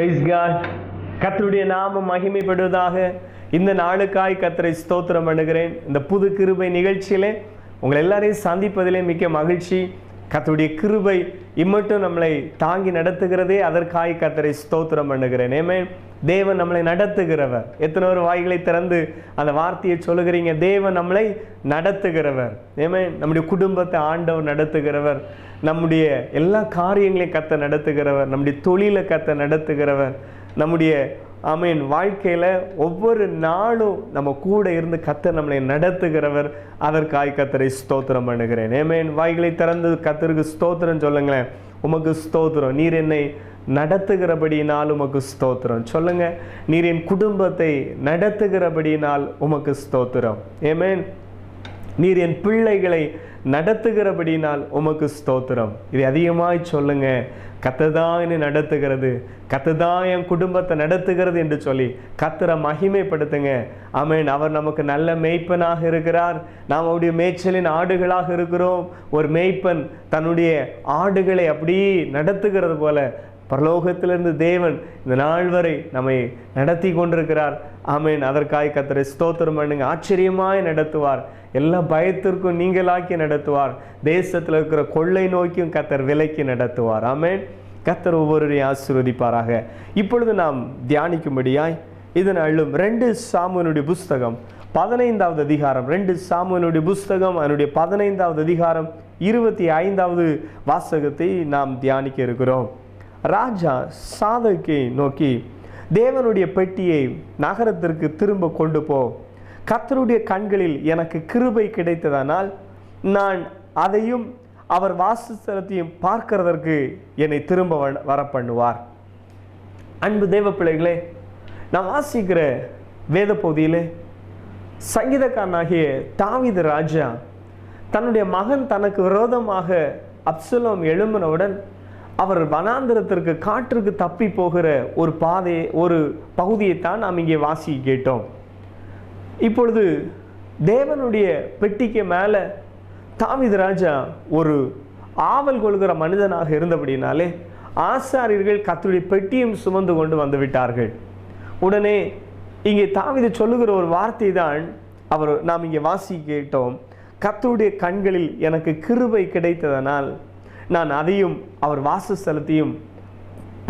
Price God கத்தருடைய நாமம் மகிமைப்படுவதாக இந்த நாளுக்காய் கத்தரை ஸ்தோத்திரம் பண்ணுகிறேன். இந்த புது கிருபை நிகழ்ச்சியிலே உங்களை எல்லாரையும் சந்திப்பதிலே மிக்க மகிழ்ச்சி. கத்துடைய கிருபை இம்மட்டும் நம்மளை தாங்கி நடத்துகிறதே அதற்காய் கத்தரை ஸ்தோத்திரம் பண்ணுகிறேன். ஏமே தேவன் நம்மளை நடத்துகிறவர். எத்தனை ஒரு வாய்களை திறந்து அந்த வார்த்தையை சொல்லுகிறீங்க? தேவன் நம்மளை நடத்துகிறவர். ஏமே நம்முடைய குடும்பத்தை ஆண்டவர் நடத்துகிறவர். நம்முடைய எல்லா காரியங்களையும் கத்த நடத்துகிறவர். நம்முடைய தொழிலை கத்த நடத்துகிறவர். நம்முடைய ஆமீன். வாழ்க்கையில் ஒவ்வொரு நாளும் நம்ம கூட இருந்து கத்த நம்மளை நடத்துகிறவர் அதற்காய் கத்தரை ஸ்தோத்திரம் பண்ணுகிறேன். ஏமேன் வாய்களை திறந்து கத்தருக்கு ஸ்தோத்திரம் சொல்லுங்களேன். உமக்கு ஸ்தோத்திரம். நீர் என்னை நடத்துகிறபடியினால் உமக்கு ஸ்தோத்திரம். சொல்லுங்க. நீர் என் குடும்பத்தை நடத்துகிறபடியினால் உமக்கு ஸ்தோத்திரம். ஏமேன் நீர் என் பிள்ளைகளை நடத்துகிறபடினால் உமக்கு ஸ்தோத்திரம். இதை அதிகமாய் சொல்லுங்க. கத்ததான் என்னை நடத்துகிறது. கத்ததான் என் குடும்பத்தை நடத்துகிறது என்று சொல்லி கத்தரை மகிமைப்படுத்துங்க. ஆமென். அவர் நமக்கு நல்ல மேய்ப்பனாக இருக்கிறார். நாம் அவருடைய மேய்ச்சலின் ஆடுகளாக இருக்கிறோம். ஒரு மேய்ப்பன் தன்னுடைய ஆடுகளை அப்படியே நடத்துகிறது போல பரலோகத்திலிருந்து தேவன் இந்த நாள் வரை நம்மை நடத்தி கொண்டிருக்கிறார். ஆமேன். அதற்காய் கத்தரை ஸ்தோத்திரம் பண்ணுங்க. ஆச்சரியமாய் நடத்துவார். எல்லா பயத்திற்கும் நீங்களாக்கி நடத்துவார். தேசத்தில் இருக்கிற கொள்ளை நோக்கியும் கத்தர் விலைக்கு நடத்துவார். ஆமேன். கத்தர் ஒவ்வொருவரையும் ஆசீர்வதிப்பாராக. இப்பொழுது நாம் தியானிக்கும்படியாய் இதன் அள்ளும் ரெண்டு சாமுவனுடைய புஸ்தகம் பதினைந்தாவது அதிகாரம். ரெண்டு சாமுவனுடைய புஸ்தகம் அதனுடைய பதினைந்தாவது அதிகாரம் இருபத்தி ஐந்தாவது வாசகத்தை நாம் தியானிக்க இருக்கிறோம். ராஜா சாதகை நோக்கி தேவனுடைய பெட்டியை நகரத்திற்கு திரும்ப கொண்டு போ. கத்தருடைய கண்களில் எனக்கு கிருபை கிடைத்ததனால் நான் அதையும் அவர் வாசஸ்தலத்தையும் பார்க்கிறதற்கு என்னை திரும்ப வ- வர பண்ணுவார் அன்பு தேவ பிள்ளைகளே நான் வாசிக்கிற வேத பகுதியிலே சங்கீதக்காரனாகிய தாவித ராஜா தன்னுடைய மகன் தனக்கு விரோதமாக அப்சலோம் எழும்பினவுடன் அவர் வனாந்திரத்திற்கு காற்றுக்கு தப்பி போகிற ஒரு பாதை ஒரு பகுதியைத்தான் நாம் இங்கே வாசி கேட்டோம் இப்பொழுது தேவனுடைய பெட்டிக்கு மேலே தாவீது ராஜா ஒரு ஆவல் கொள்கிற மனிதனாக இருந்தபடினாலே ஆசாரியர்கள் கத்துடைய பெட்டியும் சுமந்து கொண்டு வந்து விட்டார்கள் உடனே இங்கே தாமித சொல்லுகிற ஒரு வார்த்தை தான் அவர் நாம் இங்கே வாசி கேட்டோம் கத்துடைய கண்களில் எனக்கு கிருபை கிடைத்ததனால் நான் அதையும் அவர் வாசஸ்தலத்தையும்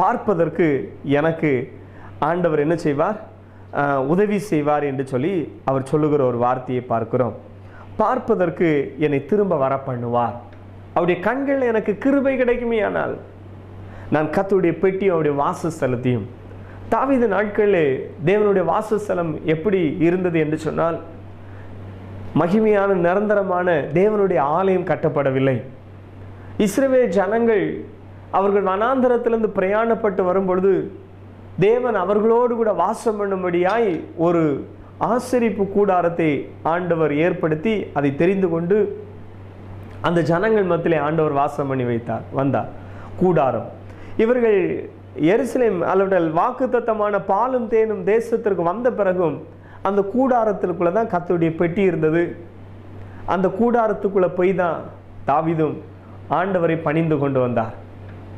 பார்ப்பதற்கு எனக்கு ஆண்டவர் என்ன செய்வார்? உதவி செய்வார் என்று சொல்லி அவர் சொல்லுகிற ஒரு வார்த்தையை பார்க்கிறோம். பார்ப்பதற்கு என்னை திரும்ப வர பண்ணுவார் அவருடைய கண்கள் எனக்கு கிருபை கிடைக்குமே ஆனால் நான் கத்துடைய பெட்டியும் அவருடைய வாசஸ்தலத்தையும் தாவித நாட்களில் தேவனுடைய வாசஸ்தலம் எப்படி இருந்தது என்று சொன்னால் மகிமையான நிரந்தரமான தேவனுடைய ஆலயம் கட்டப்படவில்லை. இஸ்ரவேல் ஜனங்கள் அவர்கள் வனாந்தரத்திலிருந்து பிரயாணப்பட்டு வரும்பொழுது தேவன் அவர்களோடு கூட வாசம் பண்ணும்படியாய் ஒரு ஆசரிப்பு கூடாரத்தை ஆண்டவர் ஏற்படுத்தி அதை தெரிந்து கொண்டு அந்த ஜனங்கள் மத்தியிலே ஆண்டவர் வாசம் பண்ணி வைத்தார் வந்தார். கூடாரம். இவர்கள் எருசலேம் அல்லது வாக்குத்தத்தமான பாலும் தேனும் தேசத்திற்கு வந்த பிறகும் அந்த கூடாரத்துக்குள்ளே தான் கர்த்தருடைய பெட்டி இருந்தது. அந்த கூடாரத்துக்குள்ளே போய் தான் தாவிதும் ஆண்டவரை பணிந்து கொண்டு வந்தார்.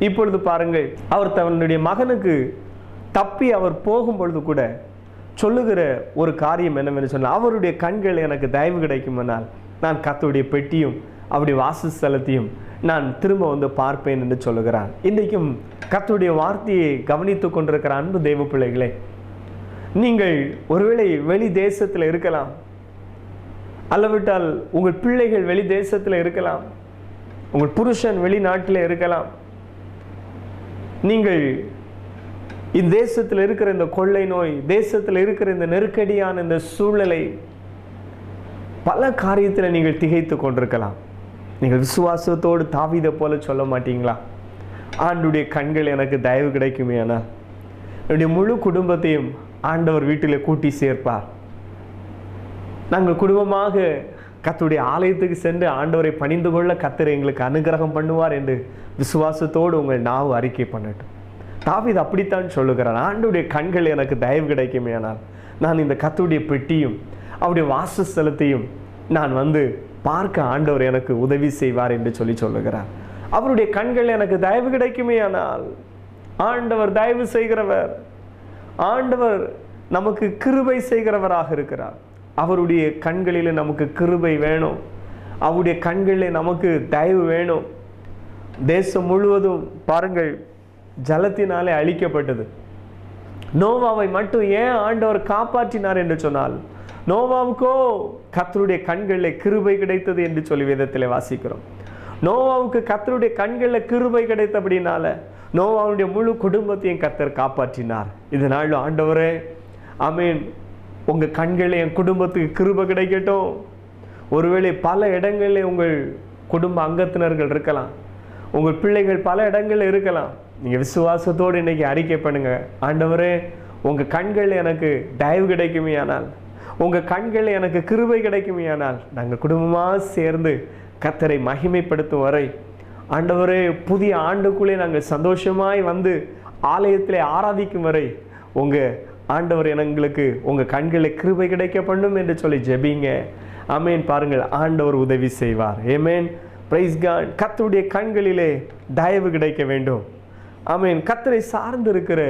இப்பொழுது பாருங்கள் அவர் தன்னுடைய மகனுக்கு தப்பி அவர் போகும் பொழுது கூட சொல்லுகிற ஒரு காரியம் என்னவென்று சொன்னால் அவருடைய கண்கள் எனக்கு தயவு கிடைக்குமானால் நான் கத்தோடைய பெட்டியும் அவருடைய வாசஸ்தலத்தையும் நான் திரும்ப வந்து பார்ப்பேன் என்று சொல்லுகிறார். இன்றைக்கும் கத்துடைய வார்த்தையை கவனித்து கொண்டிருக்கிற அன்பு தெய்வ பிள்ளைகளே நீங்கள் ஒருவேளை வெளி தேசத்தில் இருக்கலாம் அல்லவிட்டால் உங்கள் பிள்ளைகள் வெளி தேசத்தில் இருக்கலாம் உங்கள் புருஷன் வெளிநாட்டில் இருக்கலாம். நீங்கள் இந்த தேசத்தில் இருக்கிற இந்த கொள்ளை நோய் தேசத்தில் இருக்கிற இந்த நெருக்கடியான இந்த சூழ்நிலை பல காரியத்தில் நீங்கள் திகைத்து கொண்டிருக்கலாம். நீங்கள் விசுவாசத்தோடு தாவிதை போல சொல்ல மாட்டீங்களா? ஆண்டுடைய கண்கள் எனக்கு தயவு கிடைக்குமே ஆனால் என்னுடைய முழு குடும்பத்தையும் ஆண்டவர் வீட்டில் கூட்டி சேர்ப்பார். நாங்கள் குடும்பமாக கத்துடைய ஆலயத்துக்கு சென்று ஆண்டவரை பணிந்து கொள்ள கத்தர் எங்களுக்கு அனுகிரகம் பண்ணுவார் என்று விசுவாசத்தோடு உங்கள் நாவு அறிக்கை பண்ணட்டும். தாவீது அப்படித்தான் சொல்லுகிறார். ஆண்டுடைய கண்கள் எனக்கு தயவு கிடைக்குமே ஆனால் நான் இந்த கத்துடைய பெட்டியும் அவருடைய வாசஸ்தலத்தையும் நான் வந்து பார்க்க ஆண்டவர் எனக்கு உதவி செய்வார் என்று சொல்லி சொல்லுகிறார். அவருடைய கண்கள் எனக்கு தயவு கிடைக்குமே ஆனால் ஆண்டவர் தயவு செய்கிறவர் ஆண்டவர் நமக்கு கிருபை செய்கிறவராக இருக்கிறார். அவருடைய கண்களில் நமக்கு கிருபை வேணும். அவருடைய கண்களில் நமக்கு தயவு வேணும். தேசம் முழுவதும் பாருங்கள் ஜலத்தினாலே அழிக்கப்பட்டது. நோவாவை மட்டும் ஏன் ஆண்டவர் காப்பாற்றினார் என்று சொன்னால் நோவாவுக்கோ கத்தருடைய கண்களில் கிருபை கிடைத்தது என்று சொல்லி விதத்தில் வாசிக்கிறோம். நோவாவுக்கு கத்தருடைய கண்களில் கிருபை கிடைத்தபடினால நோவாவுடைய முழு குடும்பத்தையும் கத்தர் காப்பாற்றினார். இதனால் ஆண்டவரே. ஆமீன். உங்கள் கண்களில் என் குடும்பத்துக்கு கிருபை கிடைக்கட்டும். ஒருவேளை பல இடங்களில் உங்கள் குடும்ப அங்கத்தினர்கள் இருக்கலாம். உங்கள் பிள்ளைகள் பல இடங்களில் இருக்கலாம். நீங்கள் விசுவாசத்தோடு இன்னைக்கு அறிக்கை பண்ணுங்கள் ஆண்டவரே உங்கள் கண்கள் எனக்கு தயவு கிடைக்குமே ஆனால் உங்கள் கண்கள் எனக்கு கிருபை கிடைக்குமே ஆனால் நாங்கள் குடும்பமாக சேர்ந்து கத்தரை மகிமைப்படுத்தும் வரை ஆண்டவரே புதிய ஆண்டுக்குள்ளே நாங்கள் சந்தோஷமாய் வந்து ஆலயத்திலே ஆராதிக்கும் வரை உங்கள் ஆண்டவர் எங்களுக்கு உங்கள் கண்களில் கிருபை கிடைக்க பண்ணும் என்று சொல்லி ஜெபிங்க. அமேன் பாருங்கள் ஆண்டவர் உதவி செய்வார். ஏமேன் பிரைஸ் கான் கத்தருடைய கண்களிலே தயவு கிடைக்க வேண்டும். ஆமேன். கத்தரை சார்ந்து இருக்கிற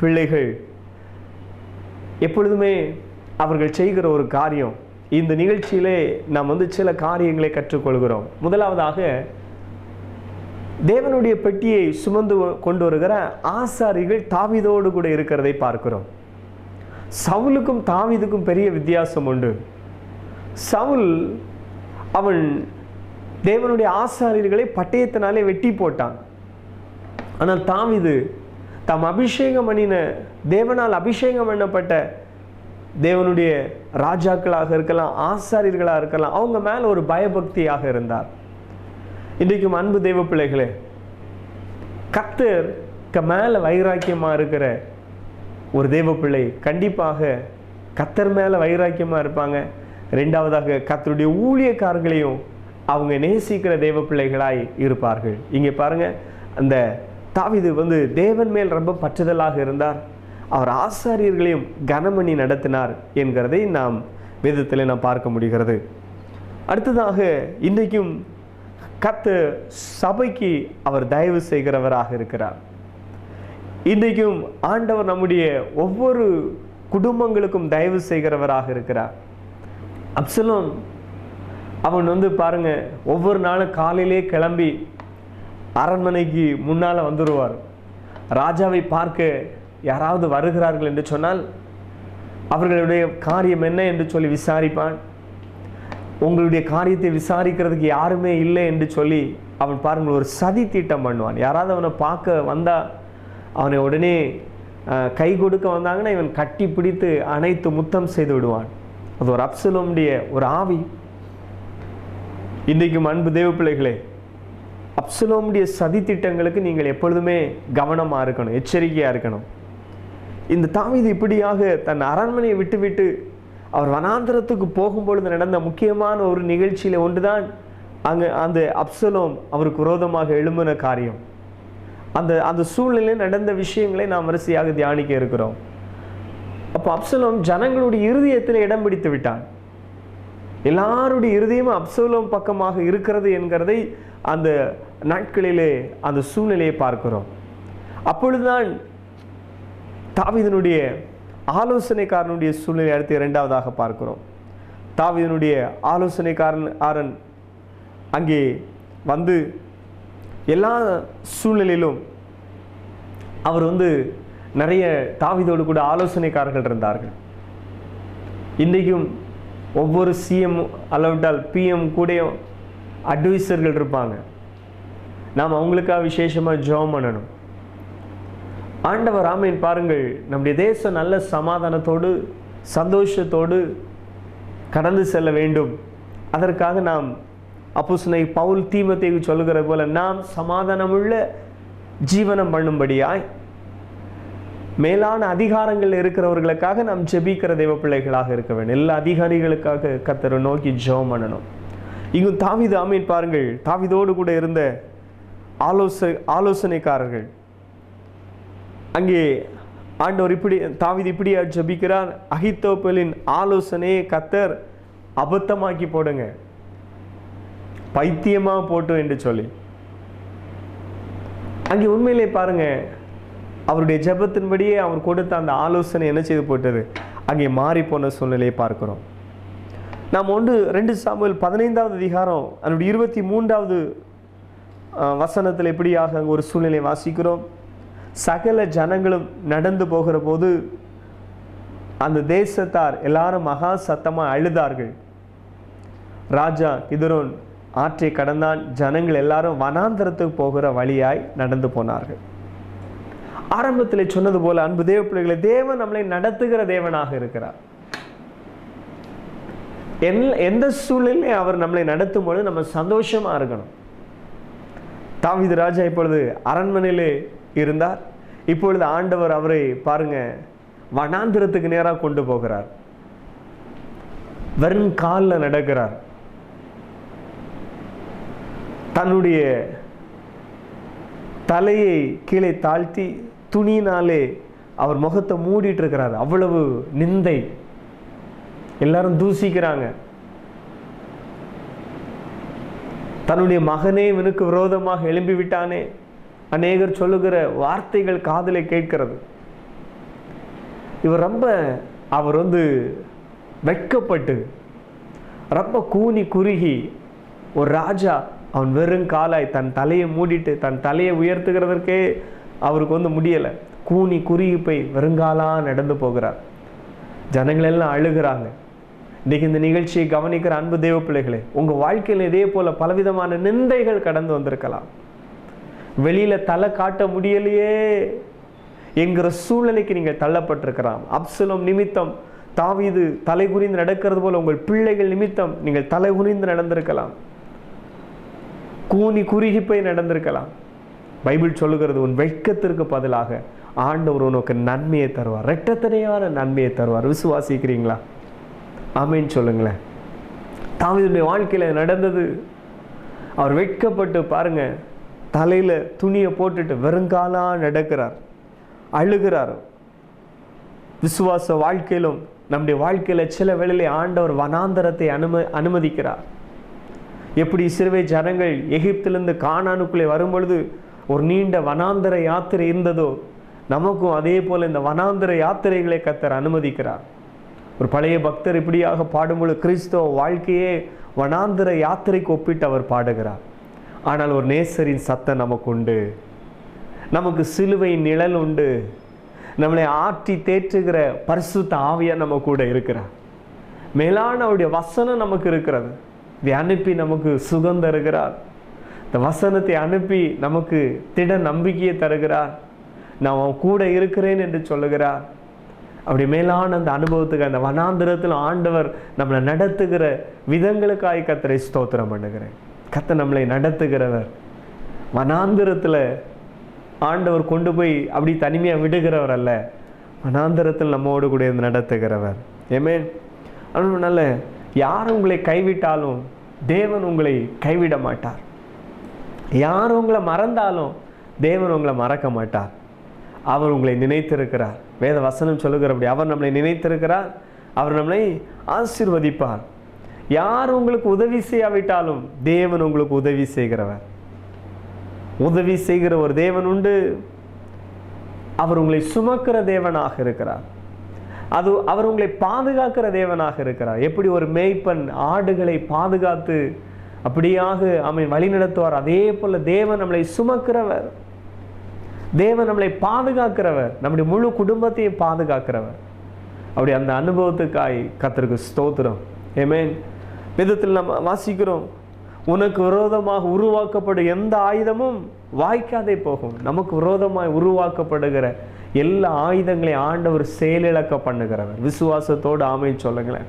பிள்ளைகள் எப்பொழுதுமே அவர்கள் செய்கிற ஒரு காரியம். இந்த நிகழ்ச்சியிலே நாம் வந்து சில காரியங்களை கற்றுக்கொள்கிறோம். முதலாவதாக தேவனுடைய பெட்டியை சுமந்து கொண்டு வருகிற ஆசாரிகள் தாவிதோடு கூட இருக்கிறதை பார்க்கிறோம். சவுலுக்கும் தாவிதுக்கும் பெரிய வித்தியாசம் உண்டு. சவுல் அவன் தேவனுடைய ஆசாரியர்களை பட்டயத்தினாலே வெட்டி போட்டான். ஆனால் தாவிது தாம் அபிஷேகம் பண்ணின தேவனால் அபிஷேகம் பண்ணப்பட்ட தேவனுடைய ராஜாக்களாக இருக்கலாம் ஆசாரியர்களாக இருக்கலாம் அவங்க மேலே ஒரு பயபக்தியாக இருந்தார். இன்றைக்கும் அன்பு தெய்வ பிள்ளைகளே கத்தர் மேலே வைராக்கியமாக இருக்கிற ஒரு தெய்வ பிள்ளை கண்டிப்பாக கத்தர் மேலே வைராக்கியமாக இருப்பாங்க. ரெண்டாவதாக கத்தருடைய ஊழியக்காரர்களையும் அவங்க நேசிக்கிற தெய்வ பிள்ளைகளாய் இருப்பார்கள். இங்கே பாருங்க அந்த தாவிது வந்து தேவன் மேல் ரொம்ப பற்றுதலாக இருந்தார். அவர் ஆசாரியர்களையும் கனமணி நடத்தினார் என்கிறதை நாம் வேதத்தில் நாம் பார்க்க முடிகிறது. அடுத்ததாக இன்றைக்கும் கத்து சபைக்கு அவர் தயவு செய்கிறவராக இருக்கிறார். இன்றைக்கும் ஆண்டவர் நம்முடைய ஒவ்வொரு குடும்பங்களுக்கும் தயவு செய்கிறவராக இருக்கிறார். அப்சலோம் அவன் வந்து பாருங்க ஒவ்வொரு நாளும் காலையிலே கிளம்பி அரண்மனைக்கு முன்னால் வந்துடுவார் ராஜாவை பார்க்க யாராவது வருகிறார்கள் என்று சொன்னால் அவர்களுடைய காரியம் என்ன என்று சொல்லி விசாரிப்பான். உங்களுடைய காரியத்தை விசாரிக்கிறதுக்கு யாருமே இல்லை என்று சொல்லி அவன் பாருங்கள் ஒரு சதி திட்டம் பண்ணுவான். யாராவது அவனை பார்க்க வந்தால் அவனை உடனே கை கொடுக்க வந்தாங்கன்னா இவன் கட்டி பிடித்து அனைத்து முத்தம் செய்து விடுவான். அது ஒரு அப்சலோமுடைய ஒரு ஆவி. இன்றைக்கும் அன்பு தேவ பிள்ளைகளே அப்சலோமுடைய சதி திட்டங்களுக்கு நீங்கள் எப்பொழுதுமே கவனமாக இருக்கணும் எச்சரிக்கையாக இருக்கணும். இந்த தாவிது இப்படியாக தன் அரண்மனையை விட்டுவிட்டு அவர் வனாந்தரத்துக்கு போகும்பொழுது நடந்த முக்கியமான ஒரு நிகழ்ச்சியில் ஒன்றுதான் அங்கே அந்த அப்சலோம் அவருக்கு விரோதமாக எழும்பின காரியம். அந்த அந்த சூழ்நிலையில் நடந்த விஷயங்களை நாம் வரிசையாக தியானிக்க இருக்கிறோம். அப்போ அப்சலோம் ஜனங்களுடைய இருதயத்தில் இடம் பிடித்து விட்டான். எல்லாருடைய இருதயமும் அப்சலோம் பக்கமாக இருக்கிறது என்கிறதை அந்த நாட்களிலே அந்த சூழ்நிலையை பார்க்கிறோம். அப்பொழுதுதான் தாவிதனுடைய ஆலோசனைக்காரனுடைய சூழ்நிலை அடுத்து இரண்டாவதாக பார்க்கிறோம். தாவிதனுடைய ஆலோசனைக்காரன் ஆரன் அங்கே வந்து எல்லா சூழ்நிலையிலும் அவர் வந்து நிறைய தாவிதோடு கூட ஆலோசனைக்காரர்கள் இருந்தார்கள். இன்றைக்கும் ஒவ்வொரு சிஎம் அளவிட்டால் பிஎம் கூடயும் அட்வைசர்கள் இருப்பாங்க. நாம் அவங்களுக்காக விசேஷமாக ஜெபம் பண்ணணும். ஆண்டவர் ஆமீன். பாருங்கள் நம்முடைய தேசம் நல்ல சமாதானத்தோடு சந்தோஷத்தோடு கடந்து செல்ல வேண்டும். அதற்காக நாம் அப்போஸ்தலனை பவுல் தீமத்தை சொல்லுகிற போல நாம் சமாதானமுள்ள ஜீவனம் பண்ணும்படியாய் மேலான அதிகாரங்கள் இருக்கிறவர்களுக்காக நாம் ஜெபிக்கிற தெய்வ பிள்ளைகளாக இருக்க வேண்டும். எல்லா அதிகாரிகளுக்காக கத்தரை நோக்கி ஜெபம் பண்ணணும். இங்கும் தாவிது ஆமீன் பாருங்கள் தாவிதோடு கூட இருந்த ஆலோச ஆலோசனைக்காரர்கள் அங்கே ஆண்டவர் இப்படி தாவீது இப்படியா ஜெபிக்கிறார்? அகித்தோப்பலின் ஆலோசனையை கத்தர் அபத்தமாக்கி போடுங்க. பைத்தியமாக போட்டோம் என்று சொல்லி. அங்கே உண்மையிலே பாருங்க அவருடைய ஜெபத்தின்படியே அவர் கொடுத்த அந்த ஆலோசனை என்ன செய்து போட்டது? அங்கே மாறி போன சூழ்நிலையை பார்க்கிறோம். நாம் ஒன்று ரெண்டு சாமுவேல் பதினைந்தாவது அதிகாரம் அதனுடைய இருபத்தி மூன்றாவது வசனத்தில் எப்படியாக அங்கே ஒரு சூழ்நிலை வாசிக்கிறோம்? சகல ஜனங்களும் நடந்து போகிற போது அந்த தேசத்தார் எல்லாரும் மகா சத்தமாக அழுதார்கள். ராஜா கிதுரோன் ஆற்றை கடந்தான். ஜனங்கள் எல்லாரும் வனாந்தரத்துக்கு போகிற வழியாய் நடந்து போனார்கள். ஆரம்பத்தில் சொன்னது போல அன்பு தேவ பிள்ளைகளை தேவன் நம்மளை நடத்துகிற தேவனாக இருக்கிறார். எந்த சூழ்நிலையும் அவர் நம்மளை நடத்தும் பொழுது நம்ம சந்தோஷமா இருக்கணும். தாவீது ராஜா இப்பொழுது அரண்மனையிலே இருந்தார். இப்பொழுது ஆண்டவர் அவரை பாருங்க வனாந்திரத்துக்கு நேராக கொண்டு போகிறார். வெறும் காலில் நடக்கிறார். தன்னுடைய தலையை கீழே தாழ்த்தி துணியினாலே அவர் முகத்தை மூடிட்டு இருக்கிறார் அவ்வளவு நிந்தை. எல்லாரும் தூசிக்கிறாங்க. தன்னுடைய மகனே இவனுக்கு விரோதமாக எழும்பி விட்டானே அநேகர் சொல்லுகிற வார்த்தைகள் காதில் கேட்கிறது. இவர் ரொம்ப அவர் வந்து வெட்கப்பட்டு ரொம்ப கூனி குறுகி ஒரு ராஜா அவன் வெறும் காலாய் தன் தலையை மூடிட்டு தன் தலையை உயர்த்துகிறதற்கே அவருக்கு வந்து முடியலை. கூனி குறுகி போய் வெறுங்காலாக நடந்து போகிறார். ஜனங்கள் எல்லாம் அழுகிறாங்க. இன்றைக்கி இந்த நிகழ்ச்சியை கவனிக்கிற அன்பு தேவ பிள்ளைகளே உங்கள் வாழ்க்கையில் இதே போல பலவிதமான நிந்தைகள் கடந்து வந்திருக்கலாம். வெளியில் தலை காட்ட முடியலையே. என்கிற சூழ்நிலைக்கு நீங்கள் தள்ளப்பட்டிருக்கலாம் அப்சலம் நிமித்தம் தாவிது தலை குனிந்து நடக்கிறது போல உங்கள் பிள்ளைகள் நிமித்தம் நீங்கள் தலை குனிந்து நடந்திருக்கலாம். கூனி குறுகி போய் நடந்திருக்கலாம். பைபிள் சொல்லுகிறது உன் வெட்கத்திற்கு பதிலாக ஆண்டவர் உனக்கு நன்மையை தருவார். ரெட்டத்தனையான நன்மையை தருவார். விசுவாசிக்கிறீங்களா? ஆமேன்னு சொல்லுங்களேன். தாவிதனுடைய வாழ்க்கையில் நடந்தது. அவர் வெட்கப்பட்டு பாருங்கள் தலையில் துணியை போட்டுட்டு வெறுங்காலாக நடக்கிறார். அழுகிறார். விசுவாச வாழ்க்கையிலும் நம்முடைய வாழ்க்கையில் சில வேளையிலே ஆண்டவர் வனாந்தரத்தை அனும அனுமதிக்கிறார். எப்படி சிறுவை ஜனங்கள் எகிப்திலிருந்து காணானுக்குள்ளே வரும்பொழுது ஒரு நீண்ட வனாந்தர யாத்திரை இருந்ததோ நமக்கும் அதே போல் இந்த வனாந்தர யாத்திரைகளை கத்தர் அனுமதிக்கிறார். ஒரு பழைய பக்தர் இப்படியாக பாடும்பொழுது கிறிஸ்தவ வாழ்க்கையே வனாந்தர யாத்திரைக்கு ஒப்பிட்டு அவர் பாடுகிறார். ஆனால் ஒரு நேசரின் சத்தம் நமக்கு உண்டு நமக்கு சிலுவையின் நிழல் உண்டு. நம்மளை ஆற்றி தேற்றுகிற பரிசுத்த ஆவியாக நம்ம கூட இருக்கிறார். மேலான அவருடைய வசனம் நமக்கு இருக்கிறது. இதை அனுப்பி நமக்கு சுகம் தருகிறார். இந்த வசனத்தை அனுப்பி நமக்கு திட நம்பிக்கையை தருகிறார். நான் அவன் கூட இருக்கிறேன் என்று சொல்லுகிறார். அப்படி மேலான அந்த அனுபவத்துக்கு அந்த வனாந்திரத்தில் ஆண்டவர் நம்மளை நடத்துகிற விதங்களுக்காய் கத்தரை ஸ்தோத்திரம் பண்ணுகிறேன். கத்தை நம்மளை நடத்துகிறவர். வனாந்திரத்தில் ஆண்டவர் கொண்டு போய் அப்படி தனிமையாக விடுகிறவர் அல்ல. வனாந்திரத்தில் நம்மோடு கூட இருந்து நடத்துகிறவர். ஏமேன் அதனால யார் உங்களை கைவிட்டாலும் தேவன் உங்களை கைவிட மாட்டார். யார் உங்களை மறந்தாலும் தேவன் உங்களை மறக்க மாட்டார். அவர் உங்களை நினைத்திருக்கிறார். வேத வசனம் சொல்லுகிறபடி அவர் நம்மளை நினைத்திருக்கிறார். அவர் நம்மளை ஆசீர்வதிப்பார். யார் உங்களுக்கு உதவி செய்யாவிட்டாலும் தேவன் உங்களுக்கு உதவி செய்கிறவர். உதவி செய்கிற ஒரு தேவன் உண்டு. அவர் உங்களை சுமக்கிற தேவனாக இருக்கிறார். அது அவர் உங்களை பாதுகாக்கிற தேவனாக இருக்கிறார். எப்படி ஒரு மேய்ப்பன் ஆடுகளை பாதுகாத்து அப்படியாக அவன் வழி நடத்துவார். அதே போல தேவன் நம்மளை சுமக்கிறவர். தேவன் நம்மளை பாதுகாக்கிறவர். நம்முடைய முழு குடும்பத்தையும் பாதுகாக்கிறவர். அப்படி அந்த அனுபவத்துக்காய் கத்திற்கு ஸ்தோத்திரம். ஏமேன் விதத்தில் நம்ம வாசிக்கிறோம் உனக்கு விரோதமாக உருவாக்கப்படும் எந்த ஆயுதமும் வாய்க்காதே போகும். நமக்கு விரோதமாய் உருவாக்கப்படுகிற எல்லா ஆயுதங்களையும் ஆண்டவர் செயலிழக்க பண்ணுகிறவர். விசுவாசத்தோடு ஆமை சொல்லுங்களேன்.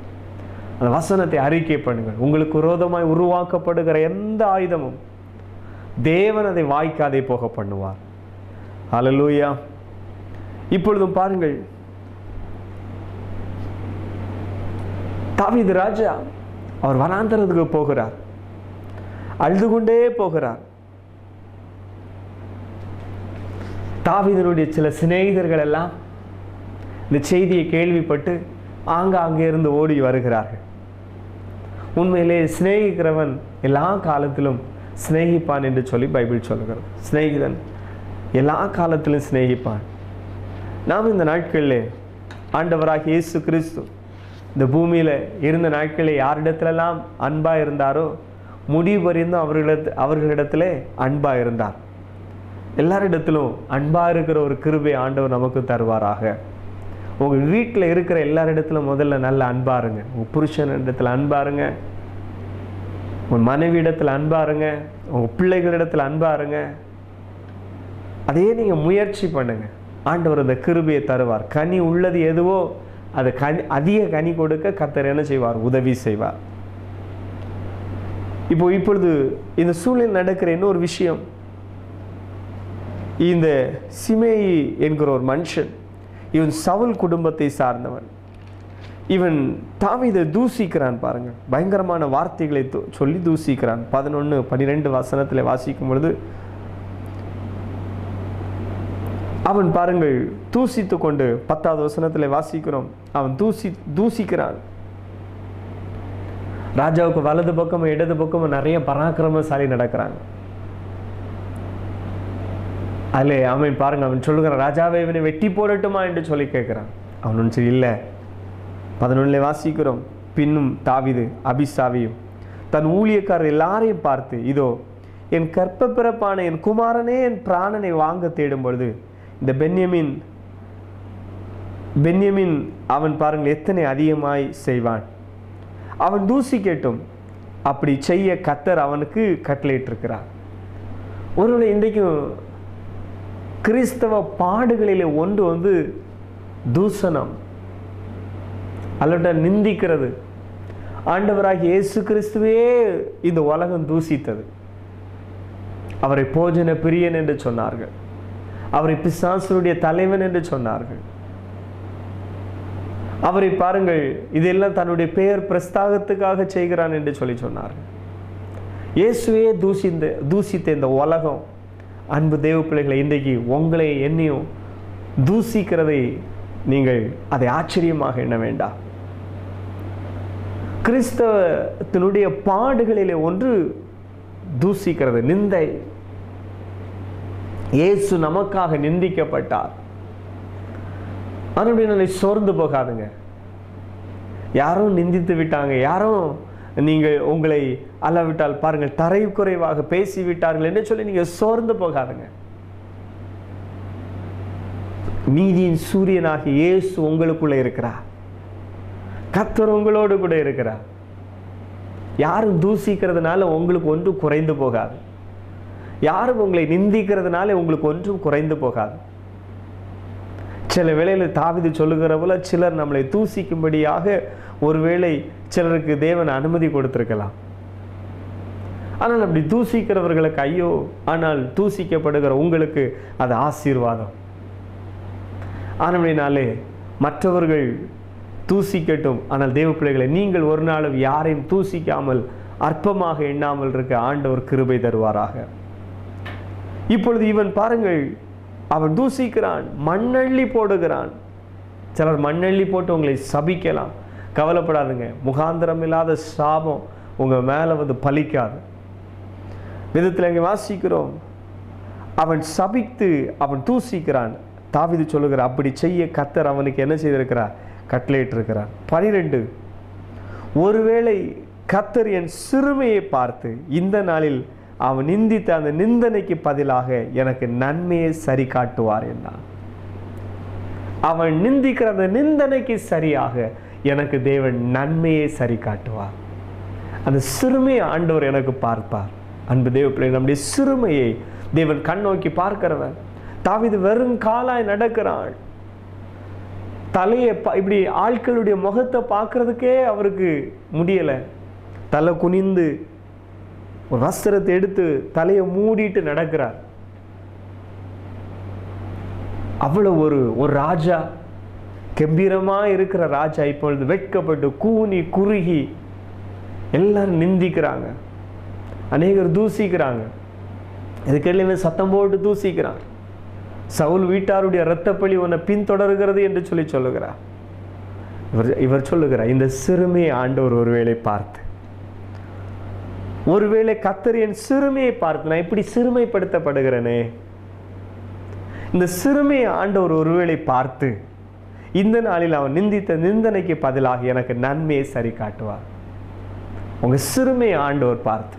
அந்த வசனத்தை அறிக்கை பண்ணுங்கள். உங்களுக்கு விரோதமாய் உருவாக்கப்படுகிற எந்த ஆயுதமும் தேவன் அதை வாய்க்காதே போக பண்ணுவார். அலலூயா இப்பொழுதும் பாருங்கள். தாவீது ராஜா அவர் வனாந்தரத்துக்கு போகிறார். அழுது கொண்டே போகிறார். தாவிதனுடைய சில சிநேகிதர்கள் எல்லாம் இந்த செய்தியை கேள்விப்பட்டு ஆங்காங்கே இருந்து ஓடி வருகிறார்கள். உண்மையிலே சிநேகிக்கிறவன் எல்லா காலத்திலும் சிநேகிப்பான் என்று சொல்லி பைபிள் சொல்லுகிறது. சிநேகிதன் எல்லா காலத்திலும் சிநேகிப்பான். நாம் இந்த நாட்களில் ஆண்டவராக இயேசு கிறிஸ்து இந்த பூமியில் இருந்த நாட்களில் யாரிடத்துலலாம் அன்பாக இருந்தாரோ முடிவு வரைந்தும் அவர்களிடத்து அவர்களிடத்துல அன்பாக இருந்தார். எல்லாரிடத்திலும் அன்பாக இருக்கிற ஒரு கிருபை ஆண்டவர் நமக்கு தருவாராக. உங்கள் வீட்டில் இருக்கிற எல்லாரிடத்திலும் முதல்ல நல்ல அன்பாக இருங்க. உங்கள் புருஷன் இடத்துல அன்பாக இருங்க. உங்கள் மனைவி இடத்துல அன்பாக இருங்க. உங்கள் பிள்ளைகளிடத்தில் அன்பாக இருங்க. அதையே நீங்கள் முயற்சி பண்ணுங்கள் ஆண்டவர் அந்த கிருபையை தருவார். கனி உள்ளது எதுவோ அது கனி அதிக கனி கொடுக்க கத்தர் என்ன செய்வார்? உதவி செய்வார். இப்போ இப்பொழுது இந்த சூழல் நடக்கிற இன்னொரு விஷயம். இந்த சிமேயி என்கிற ஒரு மனுஷன் இவன் சவுல் குடும்பத்தை சார்ந்தவன். இவன் தாவிதை தூசிக்கிறான் பாருங்க பயங்கரமான வார்த்தைகளை சொல்லி தூசிக்கிறான். பதினொன்று பன்னிரெண்டு வசனத்தில் வாசிக்கும் பொழுது அவன் பாருங்கள் தூசித்து கொண்டு பத்தாவது வசனத்தில் வாசிக்கிறோம். அவன் தூசி தூசிக்கிறான். ராஜாவுக்கு வலது பக்கமும் இடது பக்கமும் நிறைய பராக்கிரமசாலி நடக்கிறாங்க. அதில் அவன் பாருங்க அவன் சொல்லுகிறான் ராஜாவை இவனை வெட்டி போடட்டுமா? என்று சொல்லி கேட்குறான். அவன் சரி இல்லை. பதினொன்னுல வாசிக்கிறோம் பின்னும் தாவிது அபிசாவியும் தன் ஊழியக்காரர் எல்லாரையும் பார்த்து இதோ என் கற்ப பிறப்பான என் குமாரனே என் பிராணனை வாங்க தேடும் பொழுது இந்த பென்யமின் பென்யமின் அவன் பாருங்கள் எத்தனை அதிகமாய் செய்வான். அவன் தூசி கேட்டும் அப்படி செய்ய கத்தர் அவனுக்கு கட்டளையிட்டிருக்கிறார். ஒருவேளை இன்றைக்கும் கிறிஸ்தவ பாடுகளிலே ஒன்று வந்து தூசணம் அல்லட்ட நிந்திக்கிறது. ஆண்டவராகிய இயேசு கிறிஸ்துவே இந்த உலகம் தூசித்தது. அவரை போஜன பிரியன் என்று சொன்னார்கள். அவரை பிசாசுடைய தலைவன் என்று சொன்னார்கள். அவரை பாருங்கள் இதெல்லாம் தன்னுடைய பெயர் பிரஸ்தாகத்துக்காக செய்கிறான் என்று சொல்லி சொன்னார்கள் இயேசுவே தூசிந்த தூசித்த இந்த உலகம் அன்பு தேவ பிள்ளைகளை இன்றைக்கு உங்களை என்னையும் தூசிக்கிறதை நீங்கள் அதை ஆச்சரியமாக எண்ண வேண்டாம். கிறிஸ்தவத்தினுடைய பாடுகளிலே ஒன்று தூசிக்கிறது நிந்தை. இயேசு நமக்காக நிந்திக்கப்பட்டார். மறுபடியும் சோர்ந்து போகாதுங்க. யாரும் நிந்தித்து விட்டாங்க. யாரும் நீங்கள் உங்களை அல்லாவிட்டால் பாருங்கள் தரை குறைவாக பேசி விட்டார்கள் என்று சொல்லி நீங்கள் சோர்ந்து போகாதுங்க. நீதியின் சூரியனாகி இயேசு உங்களுக்குள்ள இருக்கிறார். கத்தர் உங்களோடு கூட இருக்கிறார். யாரும் தூசிக்கிறதுனால உங்களுக்கு ஒன்றும் குறைந்து போகாது. யாரும் உங்களை நிந்திக்கிறதுனால உங்களுக்கு ஒன்றும் குறைந்து போகாது. சில வேளையில் தாவிது சொல்லுகிற போல சிலர் நம்மளை தூசிக்கும்படியாக ஒருவேளை சிலருக்கு தேவன் அனுமதி கொடுத்துருக்கலாம். ஆனால் அப்படி தூசிக்கிறவர்களுக்கு ஐயோ ஆனால் தூசிக்கப்படுகிற உங்களுக்கு அது ஆசீர்வாதம். ஆனபடினாலே மற்றவர்கள் தூசிக்கட்டும் ஆனால் தேவ பிள்ளைகளை நீங்கள் ஒரு நாளும் யாரையும் தூசிக்காமல் அற்பமாக எண்ணாமல் இருக்க ஆண்டவர் கிருபை தருவாராக. இப்பொழுது இவன் பாருங்கள் அவன் தூசிக்கிறான் மண்ணள்ளி போடுகிறான். சிலர் மண்ணள்ளி போட்டு உங்களை சபிக்கலாம். கவலைப்படாதுங்க முகாந்திரம் இல்லாத சாபம் உங்கள் மேல வந்து பலிக்காது. விதத்தில் இங்கே வாசிக்கிறோம் அவன் சபித்து அவன் தூசிக்கிறான். தாவிது சொல்லுகிற அப்படி செய்ய கத்தர் அவனுக்கு என்ன செய்திருக்கிறார்? கட்டளையிட்டிருக்கிறார். பனிரெண்டு ஒருவேளை கத்தர் என் சிறுமையை பார்த்து இந்த நாளில் அவன் நிந்தித்த அந்த நிந்தனைக்கு பதிலாக எனக்கு நன்மையை சரி காட்டுவார் என்றான். அவன் நிந்திக்கிற அந்த நிந்தனைக்கு சரியாக எனக்கு தேவன் நன்மையை சரி காட்டுவார். அந்த சிறுமையை ஆண்டவர் எனக்கு பார்ப்பார். அன்பு தேவ பிள்ளை நம்முடைய சிறுமையை தேவன் கண் நோக்கி பார்க்கிறவன். தாவிது வெறும் காலாய் நடக்கிறான். தலையை பா- இப்படி ஆட்களுடைய முகத்தை பார்க்கறதுக்கே அவருக்கு முடியலை. தலை குனிந்து ஒரு வஸ்திரத்தை எடுத்து தலையை மூடிட்டு நடக்கிறார். அவ்வளோ ஒரு ஒரு ராஜா கம்பீரமா இருக்கிற ராஜா இப்பொழுது வெட்கப்பட்டு கூனி குறுகி எல்லாரும் நிந்திக்கிறாங்க. அநேகர் தூசிக்கிறாங்க. இதுக்கெல்லாம் சத்தம் போட்டு தூசிக்கிறான் சவுல் வீட்டாருடைய இரத்தப்பழி உன்னை பின்தொடர்கிறது என்று சொல்லி சொல்லுகிறார். இவர் இவர் சொல்லுகிறார் இந்த சிறுமியை ஆண்டவர் ஒருவேளை பார்த்து ஒருவேளை கத்தர் என் சிறுமையை பார்த்து நான் இப்படி சிறுமைப்படுத்தப்படுகிறேனே? இந்த சிறுமையை ஆண்டவர் ஒருவேளை பார்த்து இந்த நாளில் அவன் நிந்தித்த நிந்தனைக்கு பதிலாக எனக்கு நன்மையை சரி காட்டுவார். உங்க சிறுமையை ஆண்டவர் பார்த்து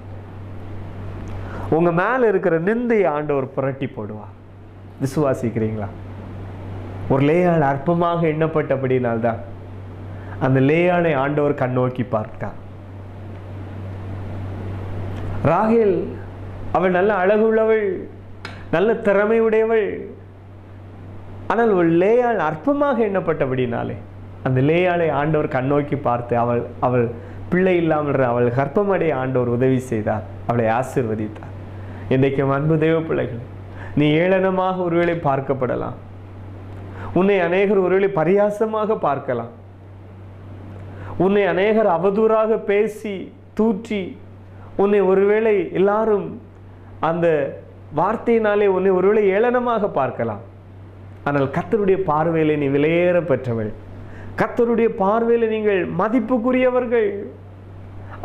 உங்க மேல இருக்கிற நிந்தையை ஆண்டவர் புரட்டி போடுவார். விசுவாசிக்கிறீங்களா? ஒரு லேயாள் அற்பமாக எண்ணப்பட்டபடினால்தான் அந்த லேயாளை ஆண்டவர் கண்ணோக்கி பார்த்தார் ராகேல் அவள் நல்ல அழகுள்ளவள் நல்ல திறமை உடையவள் ஆனால் அவள் லேயாள் அற்பமாக எண்ணப்பட்டபடினாலே அந்த லேயாளை ஆண்டவர் கண்ணோக்கி பார்த்து அவள் அவள் பிள்ளை இல்லாமல் அவள் கர்ப்பமடைய ஆண்டவர் உதவி செய்தார். அவளை ஆசிர்வதித்தார். இன்றைக்கும் அன்பு தெய்வ பிள்ளைகள் நீ ஏளனமாக ஒருவேளை பார்க்கப்படலாம். உன்னை அநேகர் ஒருவேளை பரியாசமாக பார்க்கலாம். உன்னை அநேகர் அவதூறாக பேசி தூற்றி உன்னை ஒருவேளை எல்லாரும் அந்த வார்த்தையினாலே உன்னை ஒருவேளை ஏளனமாக பார்க்கலாம். ஆனால் கத்தருடைய பார்வையிலே நீ விலையேற பெற்றவள். கத்தருடைய பார்வையில் நீங்கள் மதிப்புக்குரியவர்கள்.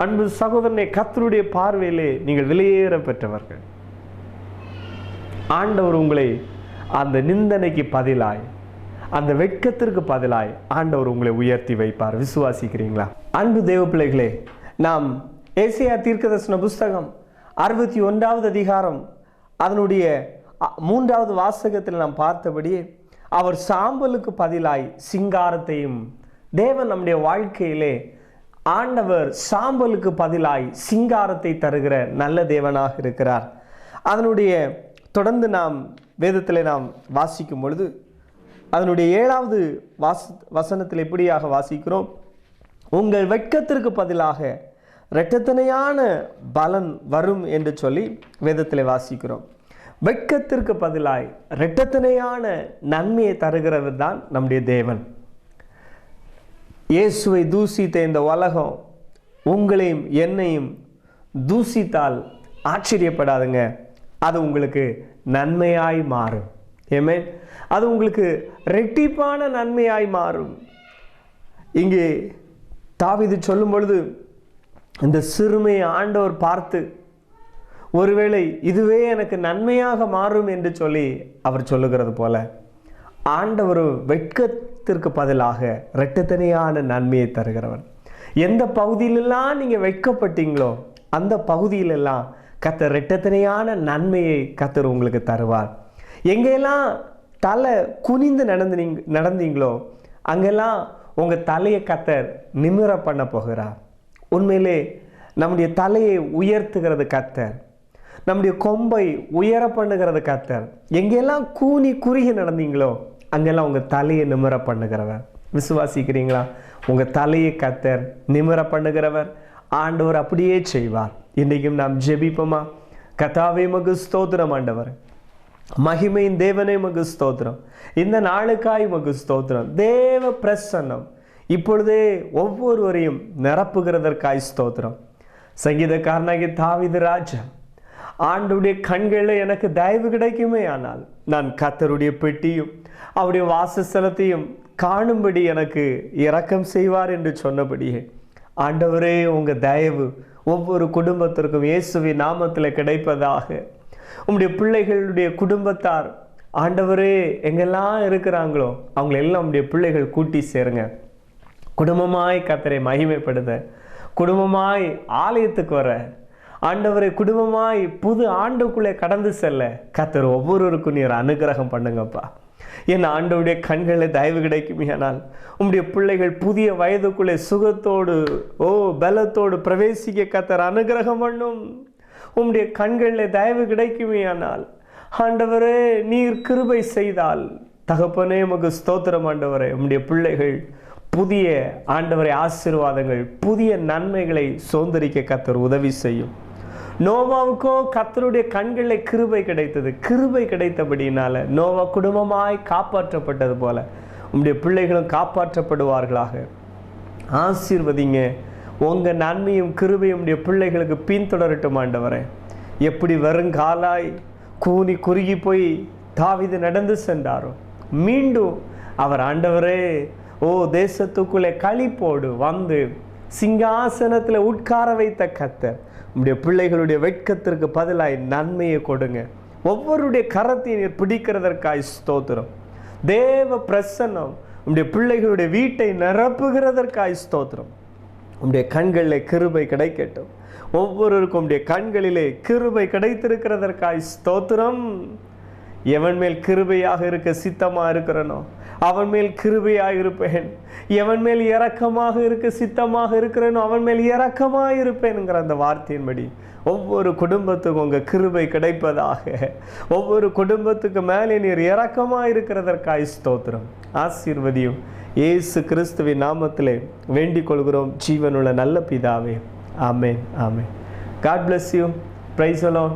அன்பு சகோதரனை கத்தருடைய பார்வையிலே நீங்கள் விலையேற பெற்றவர்கள். ஆண்டவர் உங்களை அந்த நிந்தனைக்கு பதிலாய் அந்த வெட்கத்திற்கு பதிலாய் ஆண்டவர் உங்களை உயர்த்தி வைப்பார். விசுவாசிக்கிறீங்களா? அன்பு தேவ பிள்ளைகளே நாம் ஏசியா தீர்க்கதர்சன புஸ்தகம் அறுபத்தி ஒன்றாவது அதிகாரம். அதனுடைய மூன்றாவது வாசகத்தில் நாம் பார்த்தபடி அவர் சாம்பலுக்கு பதிலாய் சிங்காரத்தையும் தேவன் நம்முடைய வாழ்க்கையிலே ஆண்டவர் சாம்பலுக்கு பதிலாய் சிங்காரத்தை தருகிற நல்ல தேவனாக இருக்கிறார். அதனுடைய தொடர்ந்து நாம் வேதத்தில் நாம் வாசிக்கும் பொழுது அதனுடைய ஏழாவது வாச வசனத்தில் எப்படியாக வாசிக்கிறோம்? உங்கள் வெட்கத்திற்கு பதிலாக இரட்டத்தனையான பலன் வரும் என்று சொல்லி வேதத்தில் வாசிக்கிறோம். வெட்கத்திற்கு பதிலாய் இரட்டத்தனையான நன்மையை தருகிறவர் தான் நம்முடைய தேவன். இயேசுவை தூசித்த இந்த உலகம் உங்களையும் என்னையும் தூசித்தால் ஆச்சரியப்படாதுங்க. அது உங்களுக்கு நன்மையாய் மாறும். ஏமே அது உங்களுக்கு ரெட்டிப்பான நன்மையாய் மாறும். இங்கே தாவிது சொல்லும் பொழுது இந்த சிறுமையை ஆண்டவர் பார்த்து ஒருவேளை இதுவே எனக்கு நன்மையாக மாறும் என்று சொல்லி அவர் சொல்லுகிறது போல ஆண்டவர் வெட்கத்திற்கு பதிலாக இரட்டத்தனையான நன்மையை தருகிறவர். எந்த பகுதியிலெல்லாம் நீங்கள் வெட்கப்பட்டீங்களோ அந்த பகுதியிலெல்லாம் கத்தர் இரட்டத்தனையான நன்மையை கத்தர் உங்களுக்கு தருவார். எங்கெல்லாம் தலை குனிந்து நடந்து நடந்தீங்களோ அங்கெல்லாம் உங்கள் தலையை கத்தர் நிமிர பண்ண போகிறார். உண்மையிலே நம்முடைய தலையை உயர்த்துகிறது கத்தர் நம்முடைய கொம்பை உயர பண்ணுகிறது கத்தர் எங்கெல்லாம் கூனி குறுகி நடந்தீங்களோ அங்கெல்லாம் உங்கள் தலையை நிமிர பண்ணுகிறவர். விசுவாசிக்கிறீங்களா? உங்கள் தலையை கத்தர் நிமிர பண்ணுகிறவர். ஆண்டவர் அப்படியே செய்வார். இன்றைக்கும் நாம் ஜெபிப்போமா? கதாவே மகு ஸ்தோத்திரம் ஆண்டவர். மகிமையின் தேவனே மகு ஸ்தோத்திரம். இந்த நாளுக்காய் மகு ஸ்தோத்திரம். தேவ பிரசன்னம். இப்பொழுதே ஒவ்வொருவரையும் நிரப்புகிறதற்காய் ஸ்தோத்திரம். சங்கீதக்காரனாகி தாவிது ராஜா ஆண்டுடைய கண்களில் எனக்கு தயவு கிடைக்குமே ஆனால் நான் கத்தருடைய பெட்டியும் அவருடைய வாசஸ்தலத்தையும் காணும்படி எனக்கு இரக்கம் செய்வார் என்று சொன்னபடியே ஆண்டவரே உங்கள் தயவு ஒவ்வொரு குடும்பத்திற்கும் இயேசுவின் நாமத்தில் கிடைப்பதாக. உங்களுடைய பிள்ளைகளுடைய குடும்பத்தார் ஆண்டவரே எங்கெல்லாம் இருக்கிறாங்களோ அவங்கள எல்லாம் பிள்ளைகள் கூட்டி சேருங்க. குடும்பமாய் கத்தரை மகிமைப்படுத்த குடும்பமாய் ஆலயத்துக்கு வர ஆண்டவரை குடும்பமாய் புது ஆண்டுக்குள்ளே கடந்து செல்ல கத்தர் ஒவ்வொருவருக்கும் நீர் அனுகிரகம் பண்ணுங்கப்பா. என் ஆண்டவுடைய கண்களை தயவு கிடைக்குமே ஆனால் உம்முடைய பிள்ளைகள் புதிய வயதுக்குள்ளே சுகத்தோடு ஓ பலத்தோடு பிரவேசிக்க கத்தர் அனுகிரகம் பண்ணும். உம்முடைய கண்களில் தயவு கிடைக்குமே ஆனால் ஆண்டவரே நீர் கிருபை செய்தால் தகப்பனே உமக்கு ஸ்தோத்திரம் ஆண்டவரே. உம்முடைய பிள்ளைகள் புதிய ஆண்டவரை ஆசீர்வாதங்கள் புதிய நன்மைகளை சோந்தரிக்க கத்தர் உதவி செய்யும். நோவாவுக்கோ கத்தருடைய கண்களில் கிருபை கிடைத்தது. கிருபை கிடைத்தபடினால நோவா குடும்பமாய் காப்பாற்றப்பட்டது போல உங்களுடைய பிள்ளைகளும் காப்பாற்றப்படுவார்களாக. ஆசீர்வதிங்க. உங்கள் நன்மையும் கிருபையும் உடைய பிள்ளைகளுக்கு பின்தொடரட்டும் ஆண்டவரே. எப்படி வருங்காலாய் கூனி குறுகி போய் தாவிது நடந்து சென்றாரோ. மீண்டும் அவர் ஆண்டவரே ஓ தேசத்துக்குள்ளே களிப்போடு வந்து சிங்காசனத்தில் உட்கார வைத்த கத்தர். உங்களுடைய பிள்ளைகளுடைய வெட்கத்திற்கு பதிலாய் நன்மையை கொடுங்க. ஒவ்வொருடைய கரத்தை நீர் பிடிக்கிறதற்காய் ஸ்தோத்திரம். தேவ பிரசன்னம் உங்களுடைய பிள்ளைகளுடைய வீட்டை நிரப்புகிறதற்காய் ஸ்தோத்திரம். உங்களுடைய கண்களில் கிருபை கிடைக்கட்டும். ஒவ்வொருவருக்கும் உடைய கண்களிலே கிருபை கிடைத்திருக்கிறதற்காய் ஸ்தோத்திரம். எவன் மேல் கிருபையாக இருக்க சித்தமாக இருக்கிறனோ? அவன் மேல் கிருபையாக இருப்பேன். எவன் மேல் இரக்கமாக இருக்க சித்தமாக இருக்கிறேனோ அவன் மேல் இரக்கமாக இருப்பேனுங்கிற அந்த வார்த்தையின்படி ஒவ்வொரு குடும்பத்துக்கும் உங்கள் கிருபை கிடைப்பதாக. ஒவ்வொரு குடும்பத்துக்கு மேலே நீர் இரக்கமாக இருக்கிறதற்காய் ஸ்தோத்திரம். ஆசீர்வதியும். ஏசு கிறிஸ்துவின் நாமத்திலே வேண்டிக் கொள்கிறோம். ஜீவனுள்ள நல்ல பிதாவே. Amen amen. God bless you praise alone